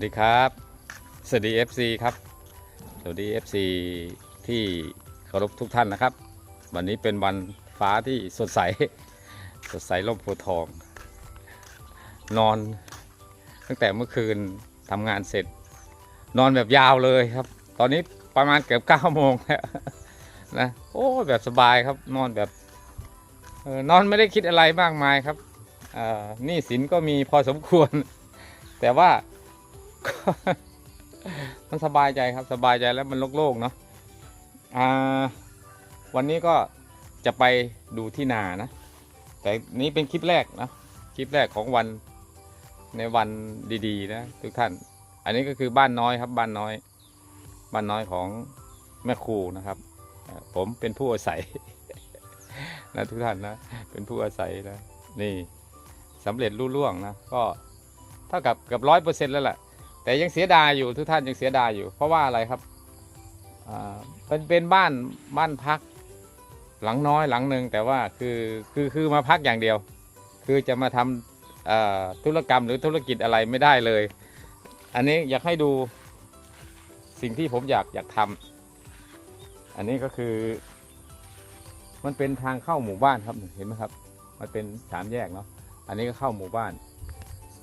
สวัสดีครับ สวัสดี FC ครับ สวัสดี FC ที่เคารพทุกท่านนะครับ วันนี้เป็นวันฟ้าที่สดใส สดใสร่มโพทอง นอนตั้งแต่เมื่อคืนทำงานเสร็จ นอนแบบยาวเลยครับ ตอนนี้ประมาณเกือบเก้าโมงแล้วนะ โอ้แบบสบายครับ นอนแบบออนอนไม่ได้คิดอะไรมากมายครับอ่าหนี่สินก็มีพอสมควร แต่ว่า มันสบายใจครับสบายใจแล้วมันโล่งๆเนาะอ่า วันนี้ก็จะไปดูที่นานะ แต่นี้เป็นคลิปแรกนะคลิปแรกของวันในวันดีๆ นะทุกท่าน อันนี้ก็คือบ้านน้อยครับบ้านน้อย บ้านน้อยของแม่ครูนะครับ ผมเป็นผู้อาศัยนะทุกท่านนะเป็นผู้อาศัยนะนี่สำเร็จรุ่ล่วงนะก็เท่ากับเกือบร้อยเปอร์เซ็นต์แล้วแหละ แต่ยังเสียดายอยู่ทุกท่านยังเสียดายอยู่ เพราะว่าอะไรครับเป็นเป็นบ้านบ้านพักหลังน้อยหลังหนึ่งแต่ว่าคือคือคือมาพักอย่างเดียว คือจะมาทำธุรกรรมหรือธุรกิจอะไรไม่ได้เลย อันนี้อยากให้ดูสิ่งที่ผมอยากอยากทำอันนี้ก็คือ มันเป็นทางเข้าหมู่บ้านครับเห็นไหมครับ มันเป็นสามแยกเนาะอันนี้ก็เข้าหมู่บ้าน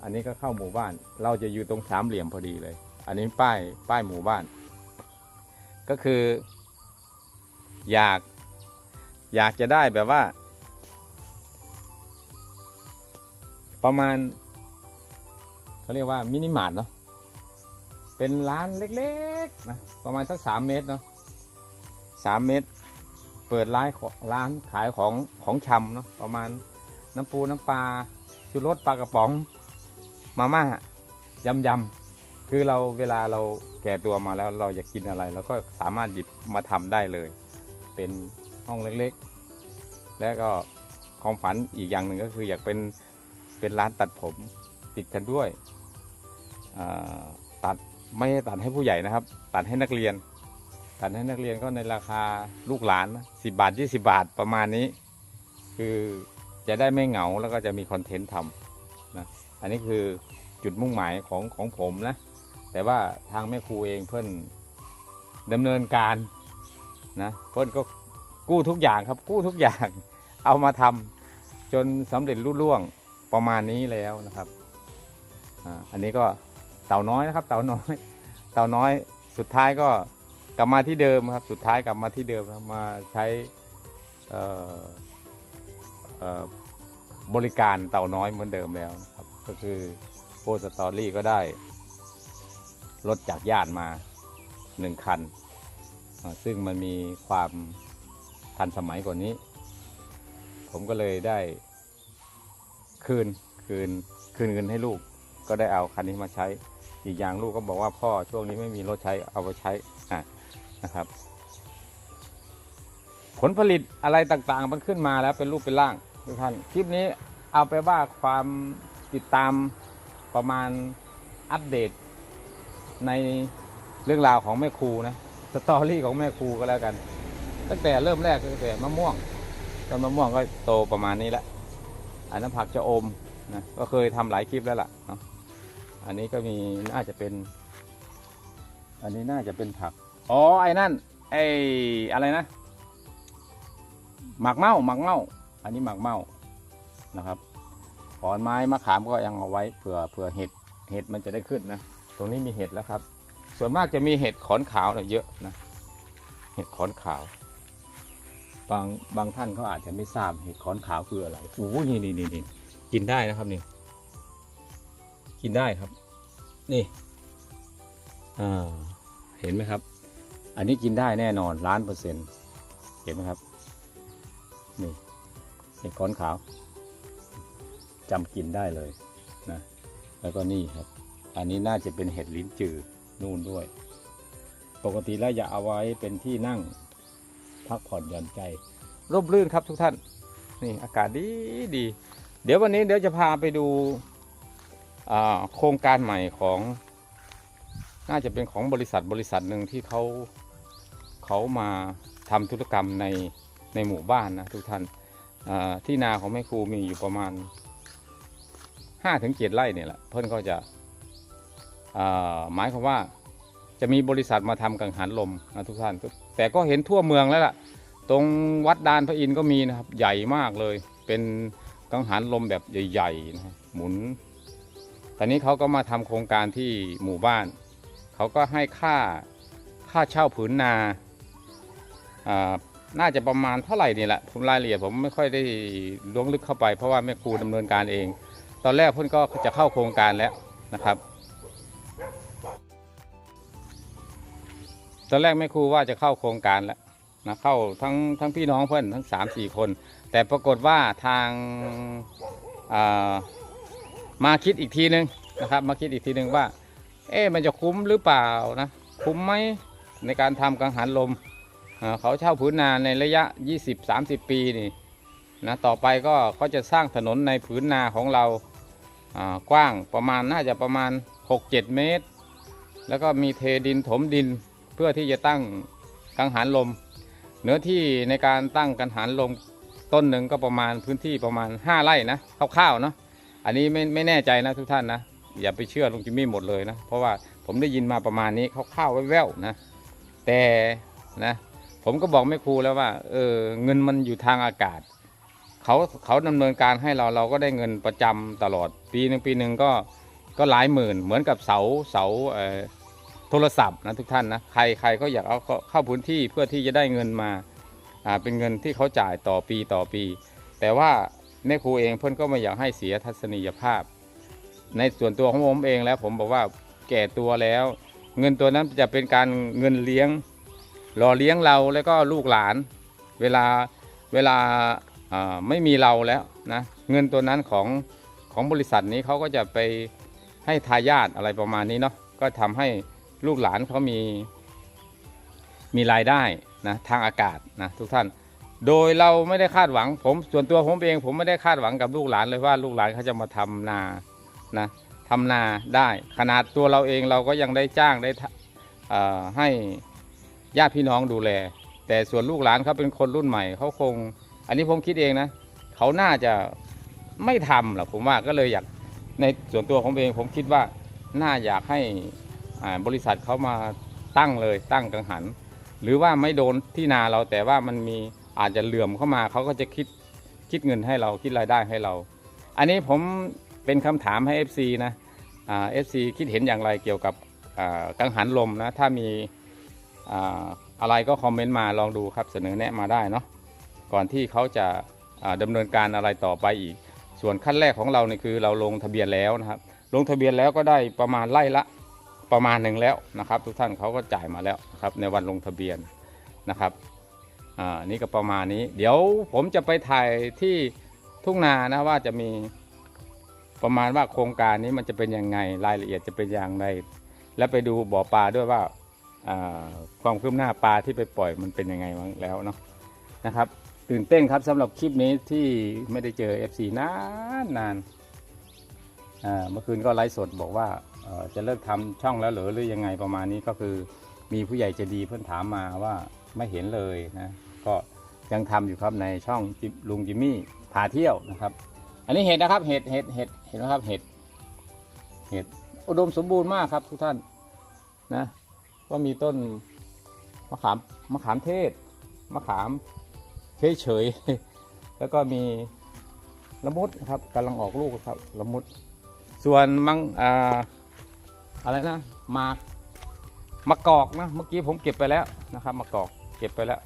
อันนี้ก็เข้าหมู่บ้าน เราจะอยู่ตรงสามเหลี่ยมพอดีเลย อันนี้ป้ายป้ายหมู่บ้าน ก็คือ อยากอยากจะได้แบบว่า ประมาณเขาเรียกว่ามินิมาร์ทเนาะเป็นร้านเล็กๆนะประมาณสักสามเมตรเนาะสามเมตร เปิดร้านขอร้านขายของของชำเนาะประมาณน้ำปูน้ำปลาชูรสปลากระป๋อง มาม่ายำยำๆคือเราเวลาเราแก่ตัวมาแล้วเราอยากกินอะไรเราก็สามารถหยิบมาทำได้เลย เป็นห้องเล็กๆ และก็ความฝันอีกอย่างหนึ่งก็คืออยากเป็นเป็นร้านตัดผมติดกันด้วยตัดไม่ตัดให้ผู้ใหญ่นะครับ ตัดให้นักเรียน ตัดให้นักเรียนก็ในราคาลูกหลานสิบาทยี่สิบาทประมาณนี้ คือจะได้ไม่เหงาแล้วก็จะมีคอนเทนต์ทำนะ อันนี้คือจุดมุ่งหมายของของผมนะ แต่ว่าทางแม่ครูเองเพื่อนดำเนินการนะเพื่อนก็กู้ทุกอย่างครับ กู้ทุกอย่างเอามาทำจนสำเร็จรุ่ล่วงประมาณนี้แล้วนะครับอ่าอันนี้ก็เต่าน้อยนะครับ เต่าน้อย เต่าน้อยสุดท้ายก็กลับมาที่เดิมครับ สุดท้ายกลับมาที่เดิมมาใช้อ่อเอ่อบริการเต่าน้อยเหมือนเดิมแล้วครับ ก็คือโพสตอรี่ก็ได้ รถจากญาติมาหนึ่งคัน ซึ่งมันมีความทันสมัยกว่านี้ ผมก็เลยได้ คืนคืนคืนเงินให้ลูก ก็ได้เอาคันนี้มาใช้ อีกอย่างลูกก็บอกว่าพ่อช่วงนี้ไม่มีรถใช้เอาไปใช้อะนะครับ ผลผลิตอะไรต่างๆ มันขึ้นมาแล้วเป็นรูปเป็นร่างทุกท่านคลิปนี้เอาไปว่าความ ติดตามประมาณอัปเดตในเรื่องราวของแม่ครูนะสตอรี่ของแม่ครูก็แล้วกัน ตั้งแต่เริ่มแรกก็ตั้งแต่มะม่วงต้นมะม่วงก็โตประมาณนี้แหละอันนั้นผักจะอมนะก็เคยทำหลายคลิปแล้วล่ะเนาะอันนี้ก็มีน่าจะเป็น อันนี้น่าจะเป็นผักอ๋อไอ้นั่นไอ้อะไรนะหมากเมาหมากเมาอันนี้หมากเมานะครับ ขอนไม้มะขามก็ยังเอาไว้เผื่อเผื่อเห็ดเห็ดมันจะได้ขึ้นนะ ตรงนี้มีเห็ดแล้วครับ ส่วนมากจะมีเห็ดขอนขาวเนี่ยเยอะนะ เห็ดขอนขาว บางบางท่านเขาอาจจะไม่ทราบเห็ดขอนขาวคืออะไรโอ้โหนี่นี่นี่นี่กินได้นะครับนี่ กินได้ครับ นี่อ่าเห็นไหมครับ อันนี้กินได้แน่นอนล้านเปอร์เซ็นต์เห็นไหมครับ นี่เห็ดขอนขาว จำกินได้เลยนะแล้วก็นี่ครับ อันนี้น่าจะเป็นเห็ดลิ้นจือนู่นด้วย ปกติแล้วอย่าเอาไว้เป็นที่นั่งพักผ่อนหย่อนใจร่มรื่นครับทุกท่าน นี่อากาศดีดี เดี๋ยววันนี้เดี๋ยวจะพาไปดูโครงการใหม่ของ น่าจะเป็นของบริษัทบริษัทหนึ่งที่เขาเขามาทำธุรกรรมในในหมู่บ้านนะทุกท่านที่นาของแม่ครูมีอยู่ประมาณ ห้าถึงเจ็ดไร่เนี่ยแหละเพื่อนก็จะหมายความว่าจะมีบริษัทมาทำกังหันลมนะทุกท่าน แต่ก็เห็นทั่วเมืองแล้วล่ะ ตรงวัดดานพระอินทร์ก็มีนะครับ ใหญ่มากเลย เป็นกังหันลมแบบใหญ่ๆนะหมุน ตอนนี้เขาก็มาทำโครงการที่หมู่บ้าน เขาก็ให้ค่าค่าเช่าผืนนาอ่าน่าจะประมาณเท่าไหร่นี่แหละผมรายละเอียดผมไม่ค่อยได้ล้วงลึกเข้าไปเพราะว่าแม่ครูดำเนินการเอง อนแรกเพื่อนก็จะเข้าโครงการแล้วนะครับ ตอนแรกแม่ครูว่าจะเข้าโครงการแล้วนะเข้าทั้งทั้งพี่น้องเพื่อนทั้งสามสี่คน แต่ปรากฏว่าทางามาคิดอีกทีนึงนะครับ มาคิดอีกทีนึงว่า เอ๊ะมันจะคุ้มหรือเปล่านะคุ้มไหมในการทำกังหันลมเขาเช่าผืนนาในระยะ 20-30 ปีนี่นะต่อไปก็เขาจะสร้างถนนในผืนนาของเรา กว้างประมาณน่าจะประมาณ 6-7 เมตร แล้วก็มีเทดินถมดินเพื่อที่จะตั้งกังหันลม เนื้อที่ในการตั้งกังหันลมต้นหนึ่งก็ประมาณพื้นที่ประมาณ 5 ไร่นะคร่าวๆเนาะอันนี้ไม่ไม่แน่ใจนะทุกท่านนะอย่าไปเชื่อลุงจิมมี่หมดเลยนะเพราะว่าผมได้ยินมาประมาณนี้คร่าวๆแว่วๆนะแต่นะผมก็บอกแม่ครูแล้วว่าเออเงินมันอยู่ทางอากาศเขาเขาดำเนินการให้เราเราก็ได้เงินประจำตลอด ปีหนึ่งปีหนึ่งก็ก็หลายหมื่น เหมือนกับเสาเสาเอ่อโทรศัพท์นะทุกท่านนะใครใครก็อยากเอาเข้าพื้นที่เพื่อที่จะได้เงินมาอ่าเป็นเงินที่เขาจ่ายต่อปีต่อปี แต่ว่าแม่ครูเองเพื่อนก็ไม่อยากให้เสียทัศนียภาพ ในส่วนตัวของผมเองแล้วผมบอกว่าแก่ตัวแล้ว เงินตัวนั้นจะเป็นการเงินเลี้ยงหล่อเลี้ยงเราแล้วก็ลูกหลาน เวลาเวลาไม่มีเราแล้วนะเงินตัวนั้นของ ของบริษัทนี้เขาก็จะไปให้ทายาทอะไรประมาณนี้เนาะก็ทำให้ลูกหลานเขามีมีรายได้นะทางอากาศนะทุกท่าน โดยเราไม่ได้คาดหวังผมส่วนตัวผมเอง ผมไม่ได้คาดหวังกับลูกหลานเลยว่าลูกหลานเขาจะมาทำนานะทำนาได้ ขนาดตัวเราเองเราก็ยังได้จ้างได้ทะเอ่อให้ญาติพี่น้องดูแล แต่ส่วนลูกหลานเขาเป็นคนรุ่นใหม่เขาคง อันนี้ผมคิดเองนะ เขาน่าจะ ไม่ทำหรอกผมว่าก็เลยอยากในส่วนตัวของเองผมคิดว่าน่าอยากให้บริษัทเขามาตั้งเลยตั้งกังหัน หรือว่าไม่โดนที่นาเราแต่ว่ามันมีอาจจะเหลื่อมเข้ามาเขาก็จะคิดคิดเงินให้เราคิดรายได้ให้เรา อันนี้ผมเป็นคำถามให้ FC นะอ่า FC คิดเห็นอย่างไรเกี่ยวกับอ่ากังหันลมนะถ้ามีอะไรก็คอมเมนต์มาลองดูครับเสนอแนะมาได้เนาะก่อนที่เขาจะดำเนินการอะไรต่อไปอีก ส่วนขั้นแรกของเรานี่คือเราลงทะเบียนแล้วนะครับ ลงทะเบียนแล้วก็ได้ประมาณไล่ละประมาณหนึ่งแล้วนะครับ ทุกท่านเขาก็จ่ายมาแล้วครับในวันลงทะเบียนนะครับอ่านี่ก็ประมาณนี้ เดี๋ยวผมจะไปถ่ายที่ทุ่งนานะว่าจะมีประมาณว่าโครงการนี้มันจะเป็นยังไงรายละเอียดจะเป็นอย่างไรแล้วไปดูบ่อปลาด้วยว่าความคืบหน้าปลาที่ไปปล่อยมันเป็นยังไงบ้างแล้วเนาะนะครับ ตื่นเต้นครับสำหรับคลิปนี้ที่ไม่ได้เจอ FC นานนานเมื่อคืนก็ไลฟ์สดบอกว่าจะเลิกทำช่องแล้วหรือหรือยังไงประมาณนี้ก็คือมีผู้ใหญ่จะดีเพื่อนถามมาว่าไม่เห็นเลยนะก็ยังทำอยู่ครับในช่องลุงจิมมี่พาเที่ยวนะครับ อันนี้เห็ดนะครับเห็ดเห็ดเห็ดเห็นไหมครับเห็ดเห็ดอุดมสมบูรณ์มากครับทุกท่านนะก็มีต้นมะขามมะขามเทศมะขาม เฉยๆแล้วก็มีละมุดครับกำลังออกลูกครับละมุด ส่วนมังอ่าอะไรนะหมากมะกอกนะเมื่อกี้ผมเก็บไปแล้วนะครับมะกอกเก็บไปแล้ว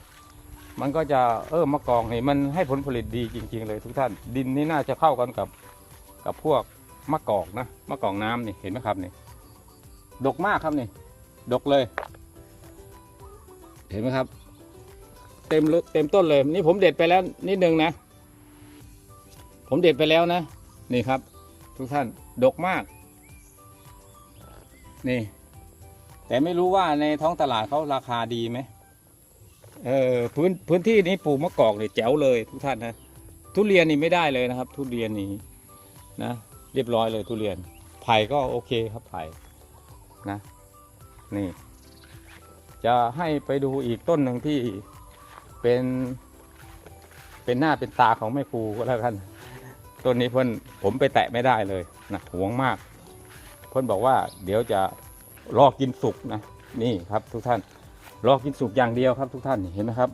มันก็จะเออมะกอกนี่มันให้ผลผลิตดีจริง ๆ เลยทุกท่าน ดินนี่น่าจะเข้ากันกับกับพวกมะกอกนะมะกอกน้ำนี่เห็นไหมครับนี่ดกมากครับนี่ดกเลย เห็นไหมครับ เต็มเต็มต้นเลย นี่ผมเด็ดไปแล้วนิดนึงนะ ผมเด็ดไปแล้วนะ นี่ครับ ทุกท่านดกมาก นี่ แต่ไม่รู้ว่าในท้องตลาดเขาราคาดีไหมเออพื้นพื้นที่นี้ปลูกมะกอกเนี่ยแจ๋วเลยทุกท่านนะทุเรียนนี่ไม่ได้เลยนะครับ ทุเรียนนี่นะเรียบร้อยเลยทุเรียน ไผ่ก็โอเคครับไผ่นะ นี่ จะให้ไปดูอีกต้นหนึ่งที่ เป็น เป็นหน้าเป็นตาของแม่ครูก็แล้วกันต้นนี้เพิ่นผมไปแตะไม่ได้เลยนะหวงมาก เพิ่นบอกว่า เดี๋ยวจะรอกินสุกนะนี่ครับทุกท่านรอกินสุกอย่างเดียวครับ ทุกท่านเห็นไหมครับ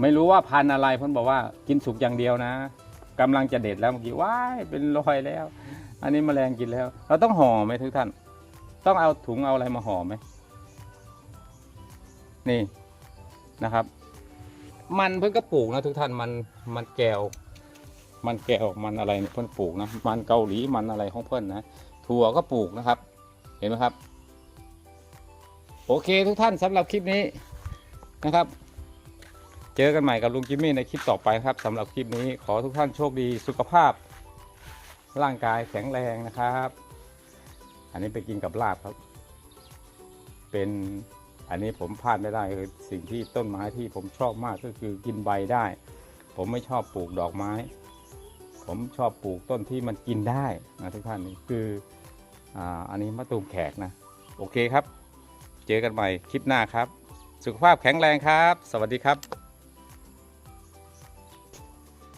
ไม่รู้ว่าพันอะไรเพิ่นบอกว่ากินสุกอย่างเดียวนะกำลังจะเด็ดแล้วเมื่อกี้ว้ายเป็นรอยแล้ว อันนี้แมลงกินแล้ว เราต้องห่อไหมทุกท่าน ต้องเอาถุงเอาอะไรมาห่อไหมนี่นะครับ มันเพิ่งก็ปลูกนะทุกท่านมันมันแก้ว มันแก้วมันอะไรเนี่ยเพิ่นปลูกนะมันเกาหลีมันอะไรของเพิ่นนะถั่วก็ปลูกนะครับ เห็นไหมครับ โอเคทุกท่านสำหรับคลิปนี้นะครับ เจอกันใหม่กับลุงจิมมี่ในคลิปต่อไปครับสำหรับคลิปนี้ขอทุกท่านโชคดีสุขภาพ ร่างกายแข็งแรงนะครับ อันนี้ไปกินกับลาบครับ เป็น อันนี้ผมพลาดไม่ได้คือสิ่งที่ต้นไม้ที่ผมชอบมากก็คือกินใบได้ ผมไม่ชอบปลูกดอกไม้ ผมชอบปลูกต้นที่มันกินได้นะทุกท่านนี่คืออ่าอันนี้มะตูมแขกนะ โอเคครับ เจอกันใหม่คลิปหน้าครับ สุขภาพแข็งแรงครับ สวัสดีครับ